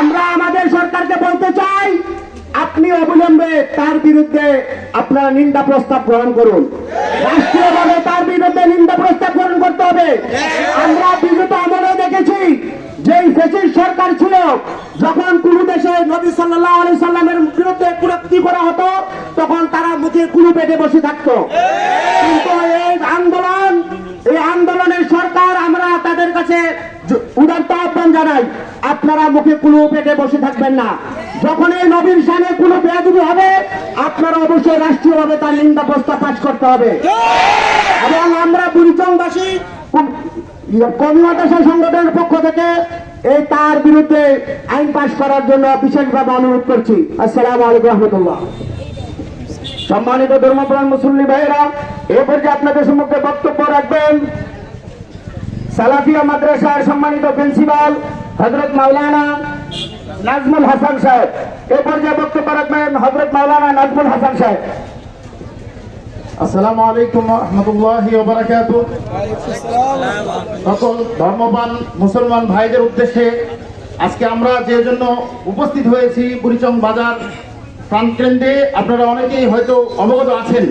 আমরা আমাদের সরকারকে বলতে চাই, আপনি অবিলম্বে তার বিরুদ্ধে আপনারা নিন্দা প্রস্তাব গ্রহণ করুন। রাষ্ট্রীয়ভাবে তার বিরুদ্ধে নিন্দা প্রস্তাব গ্রহণ করতে হবে। আমরা বিগত আমলে দেখেছি, যেই ফেসিস সরকার ছিল, যখন কোন দেশে নবী সাল্লাহ আলি সাল্লামের বিরুদ্ধে কুরক্তি করা হতো, তখন তারা মুখে কুলু পেটে বসে থাকতো। কিন্তু এই আন্দোলন, এই আন্দোলনের সরকার, আমরা তাদের কাছে আহ্বান জানাই, আপনারা মুখে পেটে বসে থাকবেন না। যখন এই নবীর সামনে কুলু বেয়াদুবি হবে, আপনারা অবশ্যই রাষ্ট্রীয়ভাবে তার নিন্দা প্রস্তাব পাশ করতে হবে। এবং আমরা বুড়িচংবাসী, কমি সংগঠনের পক্ষ থেকে এই তার বিরুদ্ধে আইন পাশ করার জন্য বিশেষভাবে অনুরোধ করছি। আসসালামু আলাইকুম রহমতুল্লাহ। সম্মানিত ধর্মপ্রাণ মুসল্লি ভাইয়েরা, এ পর্যায়ে আপনাদের সম্মুখে বক্তব্য রাখবেন সালাফিয়া মাদ্রাসার সম্মানিত প্রিন্সিপাল হজরত মাওলানা নাজমুল হাসান সাহেব। এ পর্যায়ে বক্তব্য রাখবেন হজরত মাওলানা নাজমুল হাসান সাহেব। আসসালামু আলাইকুম রহমতুল্লাহি সকল ধর্মবান মুসলমান ভাইদের উদ্দেশ্যে আজকে আমরা যে জন্য উপস্থিত হয়েছি বুড়িচং বাজার প্রাণকেন্দ্রে আপনারা অনেকেই হয়তো অবগত আছেন।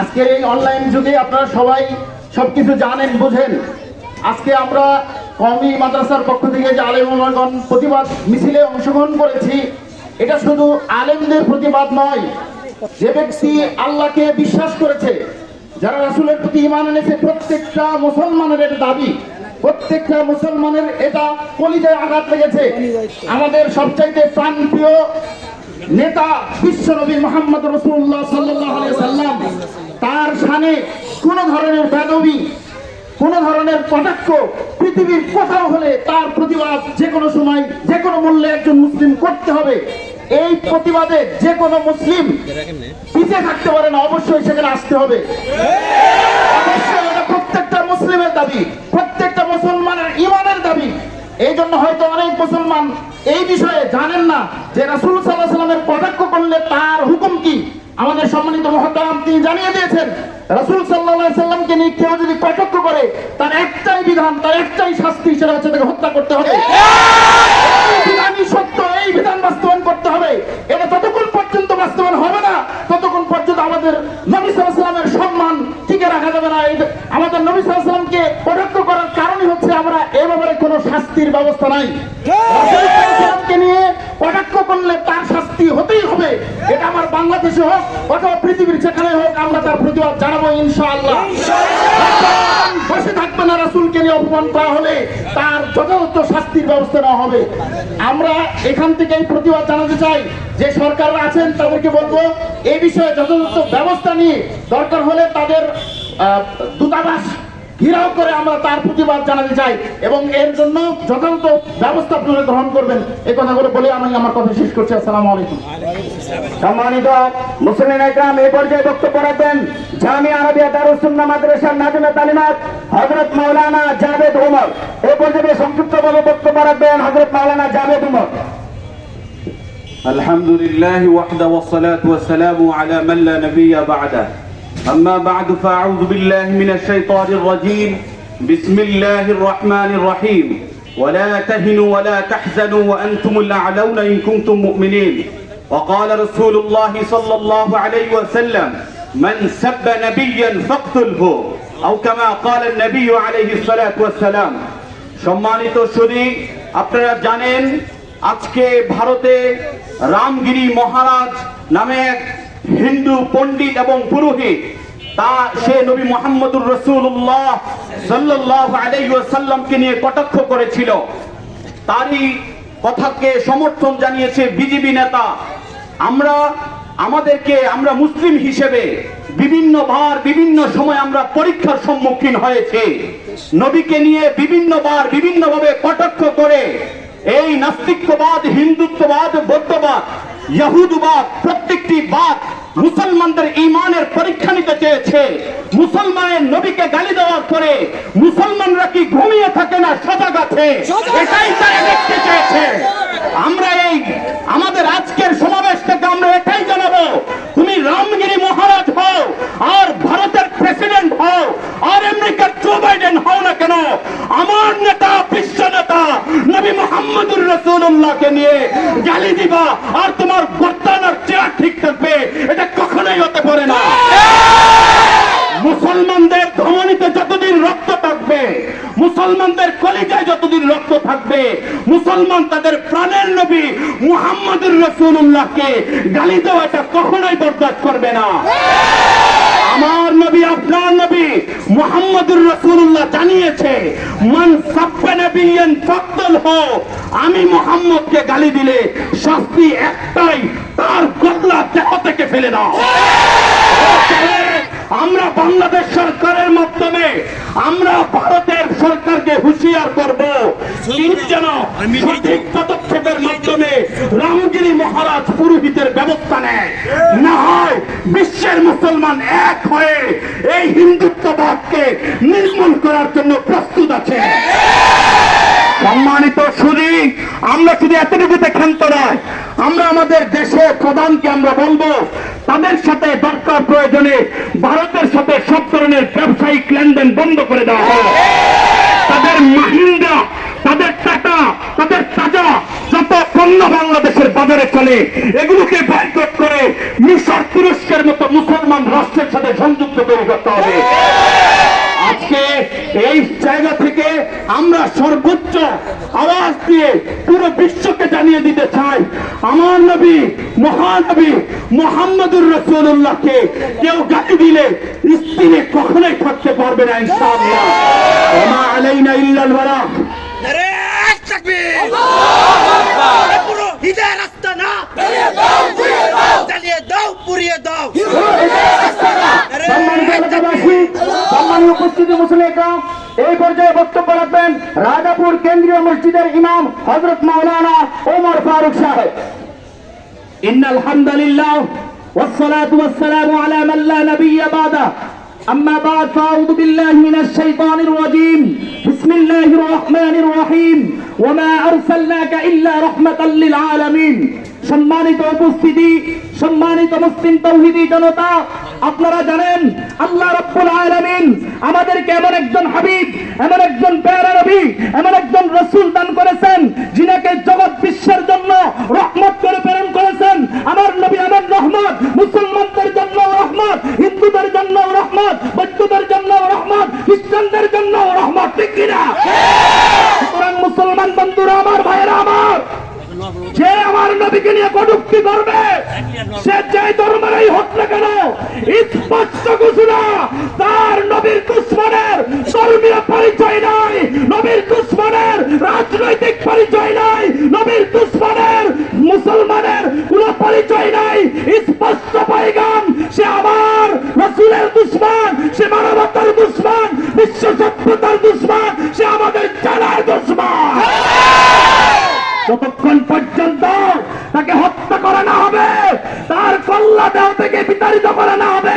আজকের এই অনলাইন যুগে আপনারা সবাই সবকিছু জানেন, বুঝেন। আজকে আমরা কমি মাদ্রাসার পক্ষ থেকে যে আলেমগণ প্রতিবাদ মিছিলে অংশগ্রহণ করেছি, এটা শুধু আলেমদের প্রতিবাদ নয়। যে ব্যক্তি আল্লাহকে বিশ্বাস করেছে, যারা রাসূলের প্রতি ইমান এনেছে, প্রত্যেকটা মুসলমানের দাবি, প্রত্যেকটা মুসলমানের এটা কলিজায় আঘাত লেগেছে। আমাদের সবচাইতে প্রাণপ্রিয় নেতা বিশ্বনবী মোহাম্মদ রসুল্লাহ সাল্লাহ সাল্লাম তার সানে কোনো ধরনের বেদবি কোন ধরনের কটাক্ষ পৃথিবীর কোথাও হলে তার প্রতিবাদ যে কোনো সময় যে কোনো মূল্যে একজন মুসলিম করতে হবে। এই প্রতিবাদে যে কোনো মুসলিম পিছিয়ে থাকতে পারে না, অবশ্যই সেখানে আসতে হবে। প্রত্যেকটা মুসলিমের দাবি, প্রত্যেকটা মুসলমানের ইমানের দাবি। এই জন্য হয়তো অনেক মুসলমান এই বিষয়ে জানেন না যে রাসূল সাল্লাহ সাল্লামের কটাক্ষ করলে তার হুকুম কি। আমাদের সম্মানিত মহতারাম তিনি জানিয়ে দিয়েছেন, রাসূল সাল্লাল্লাহু সাল্লামকে নিয়ে কেউ যদি কটাক্ষ করে তার একটাই বিধান তার একটাই শাস্তি সেটা হচ্ছে তাকে হত্যা করতে হবে। বিধানই সত্য এই বিধান বাস্তবায়ন করতে হবে। এটা ততক্ষণ পর্যন্ত বাস্তবায়ন হবে না ততক্ষণ পর্যন্ত আমাদের নবী সাল্লামের সম্মান টিকে রাখা যাবে না। আমাদের নবী সাল্লামকে কটাক্ষ করার কারণই হচ্ছে আমরা এ ব্যাপারে কোনো শাস্তির ব্যবস্থা নাই। নিয়ে কটাক্ষ করলে তার শাস্তি হতেই হবে। এটা আমার বাংলাদেশে হোক অথবা পৃথিবীর যেখানে হোক আমরা তার প্রতিবাদ জানাব ইনশাআল্লাহ। বসে রাসুলকে নিয়ে অপমান করা হলে তার যথাযথ শাস্তির ব্যবস্থা নেওয়া হবে। আমরা এখান থেকে এই প্রতিবাদ জানাতে চাই, যে সরকার আছেন তাদেরকে বলব এই বিষয়ে যথাযথ ব্যবস্থা নিয়ে দরকার হলে তাদের দূতাবাস ঘিরাও করে আমরা তার প্রতিবাদ জানাতে চাই এবং এর জন্য যথাযথ ব্যবস্থা আপনারা গ্রহণ করবেন এই কথাগুলো বলে আমি আমার কথা শেষ করছি আসসালামু আলাইকুম সম্মানিত মুসলিম একরাম এই পর্যায়ে বক্তব্য রাখবেন জামিয়া আরবিয়া দারুসুন্নাহ মাদ্রাসার নাজমে তালিমাত হযরত মাওলানা জাভেদ ওমর এই পর্যায়ে সংক্ষিপ্তভাবে বক্তব্য রাখবেন হযরত মাওলানা জাভেদ ওমর الحمد لله وحده والصلاة والسلام على من لا نبي بعده أما بعد فأعوذ بالله من الشيطان الرجيم بسم الله الرحمن الرحيم ولا تهنوا ولا تحزنوا وأنتم الأعلون إن كنتم مؤمنين وقال رسول الله صلى الله عليه وسلم من سب نبيا فاقتله أو كما قال النبي عليه الصلاة والسلام সম্মানিত শুধু আপনারা জানেন আজকে ভারতে রামগিরি মহারাজ নামে এক হিন্দু পণ্ডিত এবং পুরোহিত, তা সে নবী মোহাম্মদুর রসুল্লাহ সাল্লাহ আলাইসাল্লামকে নিয়ে কটাক্ষ করেছিল। তারই কথাকে সমর্থন জানিয়েছে বিজেপি নেতা। আমরা, আমাদেরকে আমরা মুসলিম হিসেবে বিভিন্ন বার, বিভিন্ন সময় আমরা পরীক্ষার সম্মুখীন হয়েছে। নবীকে নিয়ে বিভিন্ন বিভিন্নবার বিভিন্নভাবে কটাক্ষ করে এই নাস্তিকবাদ, হিন্দুত্ববাদ, বৌদ্ধবাদ ইহুদবাদ প্রত্যেকটি বাদ মুসলমানদের ইমানের পরীক্ষা নিতে চেয়েছে। মুসলমানের নবীকে গালি দেওয়ার পরে মুসলমানরা কি ঘুমিয়ে থাকে না সজাগ আছে। এটাই তারা দেখতে চেয়েছে। আমরা এই আমাদের আজকের সমাবেশ থেকে আমরা এটাই জানাব তুমি রামগিরি মহারাজ হও আর ভারতের প্রেসিডেন্ট হও আর আমেরিকার জো বাইডেন হও না কেন আমার নেতা বিশ্ব নেতা নবী মোহাম্মদুর রসুল্লাহ রসুল্লাহকে নিয়ে গালি দিবা আর তোমার বর্তমান আর চেয়ার ঠিক থাকবে, এটা কখনোই হতে পারে না। মুসলমানদের ধমনীতে যতদিন রক্ত থাকবে, মুসলমানদের কলিজায় যতদিন রক্ত থাকবে, মুসলমান তাদের প্রাণের নবী মুহাম্মদুর রসুল্লাহকে গালি দেওয়া এটা কখনোই বরদাস্ত করবে না। আমার নবী, আপনার নবী মুহাম্মদুর রসুল্লাহ জানিয়েছে, মান সাব্বা নবিয়ান ফাকতুল আমি মুহাম্মদকে গালি দিলে শাস্তি একটাই তার গদলা দেহ থেকে ফেলে দাও। আমরা বাংলাদেশ সরকারের মাধ্যমে আমরা ভারতের সরকারকে হুঁশিয়ার করব। তিনি যেন সঠিক পদক্ষেপের মাধ্যমে রামগিরি মহারাজ পুরোহিতের ব্যবস্থা নেয়। না হয় বিশ্বের মুসলমান এক হয়ে এই হিন্দুত্ববাদকে নির্মূল করার জন্য প্রস্তুত আছে। সম্মানিত সুদী আমরা শুধু এতটুকুতে ক্ষান্ত নয়, আমরা আমাদের দেশের প্রধানকে আমরা বলব, তাদের সাথে দরকার প্রয়োজনে ভারতের সাথে সব ধরনের ব্যবসায়িক লেনদেন বন্ধ করে দেওয়া হয় তাদের মাহিন্দ্রা, তাদের টাকা তাদের তাজা, যত পণ্য বাংলাদেশের বাজারে চলে, এগুলোকে বয়কট করে মিশর তুরস্কের মতো মুসলমান রাষ্ট্রের সাথে সংযুক্ত তৈরি করতে হবে। এই জায়গা থেকে আমরা সর্বোচ্চ আওয়াজ দিয়ে পুরো বিশ্বকে জানিয়ে দিতে চাই। আমার নবী মহানবী মোহাম্মদুর রসুল্লাহকে কেউ গালি দিলে স্ত্রী কখনোই থাকতে পারবে না ইনশাআল্লাহ। ওমা আলাইনা ইল্লাল বালাগ নারে তাকবীর পুরো হৃদয় রাস্তা না। জ্বালিয়ে দাও পুড়িয়ে দাও নারে সম্মানিত এলাকাবাসী সম্মানীয় উপস্থিতি মুসলিম এই পর্যায়ে বক্তব্য রাখবেন রাজাপুর কেন্দ্রীয় মসজিদের ইমাম হজরত মাওলানা ওমর ফারুক সাহেব إن الحمد لله والصلاة والسلام على من لا نبي بعده أما بعد فأعوذ بالله من الشيطان الرجيم بسم الله الرحمن الرحيم وما أرسلناك إلا رحمة للعالمين সম্মানিত উপস্থিতি সম্মানিত মুসলিম তৌহিদি জনতা, আপনারা জানেন আল্লাহ রব্বুল আলামিন আমাদেরকে এমন একজন হাবিব, এমন একজন প্যারা নবী এমন একজন রসুল দান করেছেন যিনাকে জগৎ বিশ্বের জন্য রহমত করে প্রেরণ করেছেন আমার নবী আমার রহমত মুসলমানদের জন্য রহমত হিন্দুদের জন্য রহমত বৌদ্ধদের জন্য রহমত খ্রিস্টানদের জন্য রহমত ঠিক কিনা সুতরাং মুসলমান বন্ধুরা আমার ভাইয়েরা আমার যে আমার নবীকে নিয়ে কটুক্তি করবে সে যে ধর্মেরই হোক না কেন স্পষ্ট ঘোষণা তার নবীর দুশ্মনের ধর্মীয় পরিচয় নবীর দুশ্মনের রাজনৈতিক পরিচয় নবীর দুশ্মনের মুসলমানের কোন পরিচয় নাই। স্পষ্ট পাইগাম সে আমার রসুলের দুশ্মন, সে মানবতার দুশ্মন, বিশ্ব সভ্যতার দুশ্মন, সে আমাদের জানার দুশ্মন। যতক্ষণ পর্যন্ত তাকে হত্যা করা না হবে, তার দেহ থেকে বিতাড়িত করা না হবে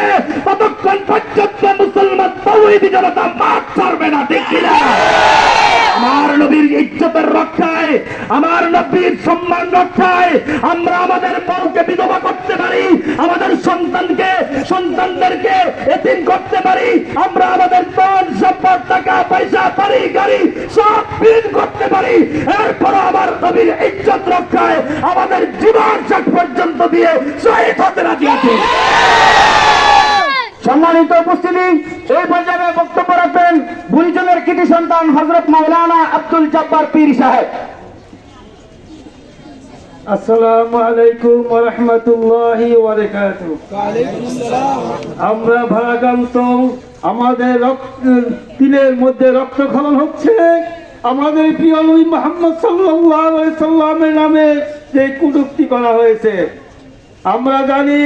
করতে পারি আমরা আমাদের ধন সম্পদ, টাকা, পয়সা, বাড়ি, গাড়ি সব বিলীন করতে পারি। এরপর আমার নবীর ইজ্জত রক্ষায় আমাদের জীবন শেষ পর্যন্ত দিয়ে শহীদ হতে রাজি আছে। সম্মানিত উপস্থিতি, এই পর্যায়ে বক্তব্য রাখবেন বুড়িজনের কৃতি সন্তান হজরত মাওলানা আব্দুল জব্বার পীর সাহেব। আসসালামু আলাইকুম রহমতুল্লাহি আমরা আমাদের তিলের মধ্যে রক্তক্ষরণ হচ্ছে। আমাদের প্রিয় মোহাম্মদ আলাইহি সাল্লামের নামে যে কুটুক্তি করা হয়েছে। আমরা জানি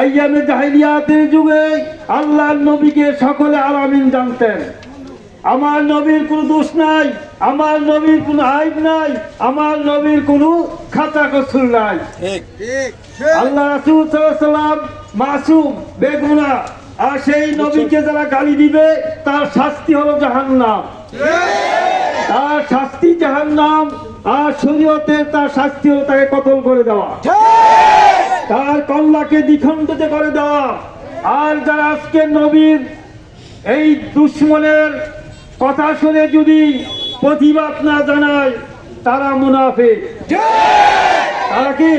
আইয়ামে জাহিলিয়াতের যুগে আল্লাহর নবীকে সকলে আলামিন জানতেন। আমার নবীর কোনো দোষ নাই আমার নবীর কোনো আইব নাই আমার নবীর কোনো খাতা কসুর নাই। আল্লাহ রাসূল সাল্লাল্লাহু আলাইহি সাল্লাম মাসুম বেগুনা আর সেই নবীকে যারা গালি দিবে তার শাস্তি হলো জাহান্নাম। তার শাস্তি জাহান্নাম আর শরীয়তে তার শাস্তি হলো তাকে কতল করে দেওয়া। তার কল্লাকে দ্বিখণ্ডিত করে দেওয়া আর যারা আজকে নবীর এই দুশ্মনের কথা শুনে যদি প্রতিবাদ না জানায়, তারা মুনাফিক। তারা কি?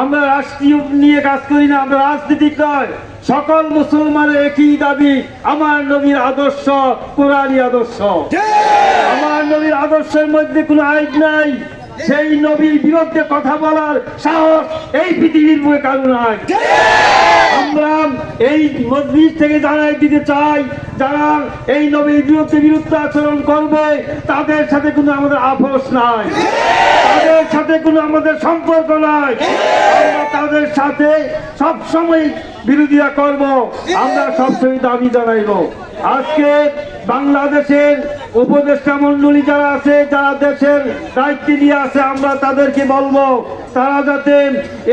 আমরা রাষ্ট্রীয় নিয়ে কাজ করি না, আমরা রাজনীতিক নয়। সকল মুসলমানের একই দাবি, আমার নবীর আদর্শ কোরআনী আদর্শ। আমার নবীর আদর্শের মধ্যে কোনো আইন নাই। সেই নবীর বিরুদ্ধে কথা বলার সাহস এই পৃথিবীর বুকে কারও নাই। আমরা এই মসজিদ থেকে জানাই দিতে চাই, যারা এই নবীর বিরুদ্ধে বিরুদ্ধে আচরণ করবে, তাদের সাথে কোনো আমাদের আপোষ নাই। তাদের সাথে কোনো আমাদের সম্পর্ক নাই। তাদের সাথে সব সময় বিরোধিতা করব। আমরা সবসময় দাবি জানাইব। আজকে বাংলাদেশের উপদেষ্টা মন্ডলী যারা আছে যারা দেশের দায়িত্বে নিয়ে আছে আমরা তাদেরকে বলব তারা যাতে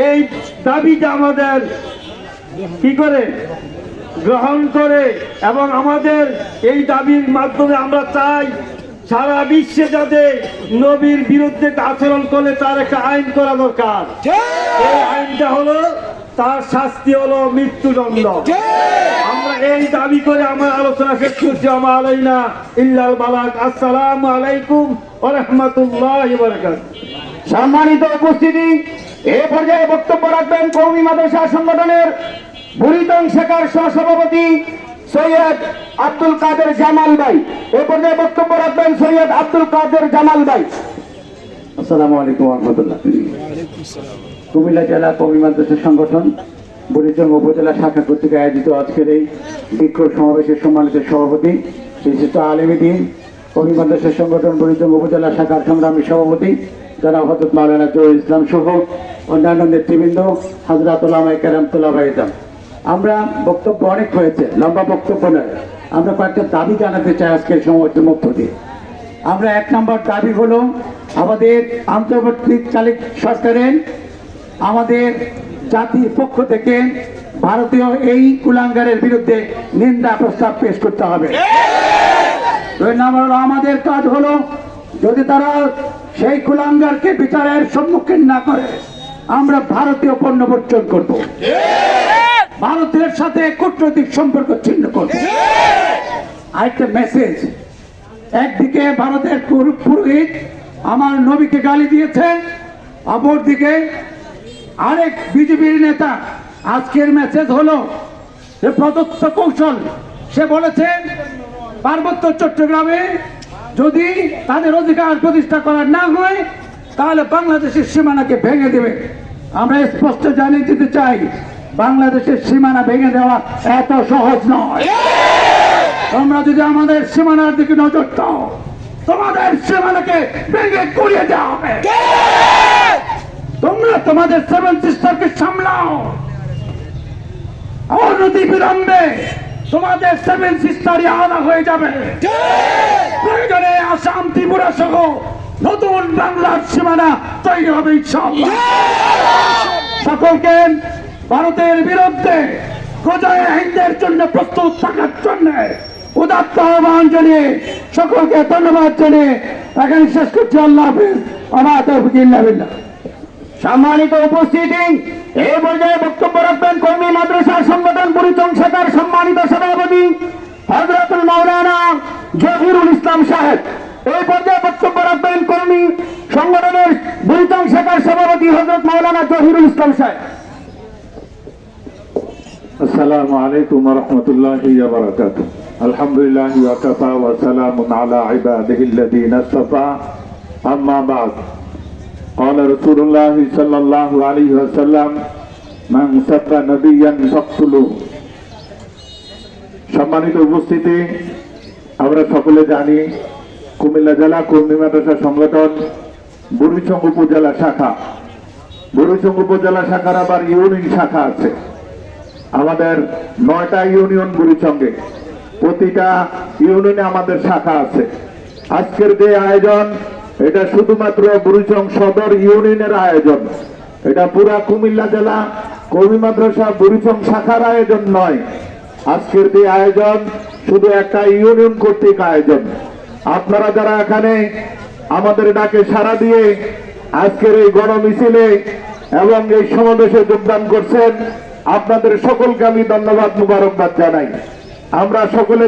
এই দাবিটা আমাদের কি করে গ্রহণ করে এবং আমাদের এই দাবির মাধ্যমে আমরা চাই সারা বিশ্বে যাতে নবীর বিরুদ্ধে আচরণ করলে তার একটা আইন করা দরকার। এই আইনটা হলো তার শাস্তি হলো মৃত্যুদণ্ড। আমরা এই দাবি করে আমার আলোচনা শেষ করছি আমার আলাইনা ইল্লাল বালাক। আসসালামু আলাইকুম ওয়া রাহমাতুল্লাহি সম্মানিত উপস্থিতি এ পর্যায়ে বক্তব্য রাখবেন কৌমি মাদ্রাসা সংগঠনের বুড়িতং শেখার সহসভাপতি সৈয়দ আব্দুল কাদের জামাল ভাই। এ পর্যায়ে বক্তব্য রাখবেন সৈয়দ আব্দুল কাদের জামাল ভাই। আসসালামু আলাইকুম রহমতুল্লাহ। কুমিল্লা জেলা কৌমি মাদ্রাসা সংগঠন বুড়িচং উপজেলা শাখা কর্তৃক আয়োজিত আজকের এই বিক্ষোভ সমাবেশের সম্মানিত সভাপতি বিশিষ্ট আলমীদিন কৌমি মাদ্রাসা সংগঠন বুড়িচং উপজেলা শাখার সংগ্রামী সভাপতি যারা হজরত মাওলানা জহুর ইসলাম সহ অন্যান্য নেতৃবৃন্দ হাজরাতুল্লাহ কেরামতুল্লাহ ভাইজাম আমরা বক্তব্য অনেক হয়েছে, লম্বা বক্তব্য নয়। আমরা কয়েকটা দাবি জানাতে চাই আজকের সমাবেশের মধ্য দিয়ে। আমরা এক নম্বর দাবি হলো, আমাদের আন্তর্জাতিক সরকারের আমাদের জাতির পক্ষ থেকে ভারতীয় এই কুলাঙ্গারের বিরুদ্ধে নিন্দা প্রস্তাব পেশ করতে হবে। আমাদের কাজ হলো যদি তারা সেই কুলাঙ্গারকে বিচারের সম্মুখীন না করে, আমরা ভারতীয় পণ্য বর্জন করব। ভারতের সাথে কূটনৈতিক সম্পর্ক ছিন্ন করব। আরেকটা মেসেজ একদিকে ভারতের পুরো- পুরোহিত আমার নবীকে গালি দিয়েছে, অপরদিকে আরেক বিজেপির নেতা। আজকের মেসেজ হলো যে প্রদত্ত কৌশল। সে বলেছেন পার্বত্য চট্টগ্রামে যদি তাদের অধিকার প্রতিষ্ঠা করা না হয়, তাহলে বাংলাদেশের সীমানাকে ভেঙে দেবে। আমরা স্পষ্ট জানিয়ে দিতে চাই, বাংলাদেশের সীমানা ভেঙে দেওয়া এত সহজ নয়। তোমরা যদি আমাদের সীমানার দিকে নজর দাও, তোমাদের সীমানাকে ভেঙে কুড়িয়ে দেওয়া হবে। তোমরা তোমাদের সেভেন সিস্টারকে সামলাও। অনতি বিলম্বে তোমাদের সেভেন সিস্টারই আলাদা হয়ে যাবে। প্রয়োজনে আসাম, ত্রিপুরা সহ নতুন বাংলার সীমানা তৈরি হবে ইনশাআল্লাহ। সকলকে ভারতের বিরুদ্ধে প্রজয় হিন্দের জন্য প্রস্তুত থাকার জন্য উদাত্ত আহ্বান জানিয়ে সকলকে ধন্যবাদ জানিয়ে এখানে শেষ করছি। আল্লাহ হাফিজ। আমার তৌফিক ইল্লা সম্মানিত উপস্থিতি এই পর্যায়ে বক্তব্য রাখবেন কর্মী মাদ্রাসা সংগঠন পরিচং শাখার সম্মানিত সভাপতি হজরতুল মাওলানা জহিরুল ইসলাম সাহেব এই পর্যায়ে বক্তব্য রাখবেন কর্মী সংগঠনের পরিচং শাখার সভাপতি হজরত মাওলানা জহিরুল ইসলাম সাহেব السلام عليكم ورحمة الله وبركاته الحمد لله وكفى وسلام على عباده الذين اصطفى أما بعد قال رسول الله صلى الله عليه وسلم من سب نبيا فاقتلوه সম্মানিত উপস্থিতি আমরা সকলে জানি কুমিল্লা জেলা কর্মী মাদ্রাসা সংগঠন বুড়িচং উপজেলা শাখা বুড়িচং উপজেলা শাখার আবার ইউনিয়ন শাখা আছে আমাদের নয়টা ইউনিয়ন বুড়িচঙ্গে প্রতিটা ইউনিয়নে আমাদের শাখা আছে আজকের যে আয়োজন এটা শুধুমাত্র বুড়িচং সদর ইউনিয়নের আয়োজন। এটা পুরা কুমিল্লা জেলা কবি মাদ্রাসা বুড়িচং শাখার আয়োজন নয়। আজকের যে আয়োজন শুধু একটা ইউনিয়ন কর্তৃক আয়োজন। আপনারা যারা এখানে আমাদের ডাকে সাড়া দিয়ে আজকের এই গণ মিছিলে এবং এই সমাবেশে যোগদান করছেন, আপনাদের সকলকে আমি ধন্যবাদ, মুবারকবাদ জানাই। আমরা সকলে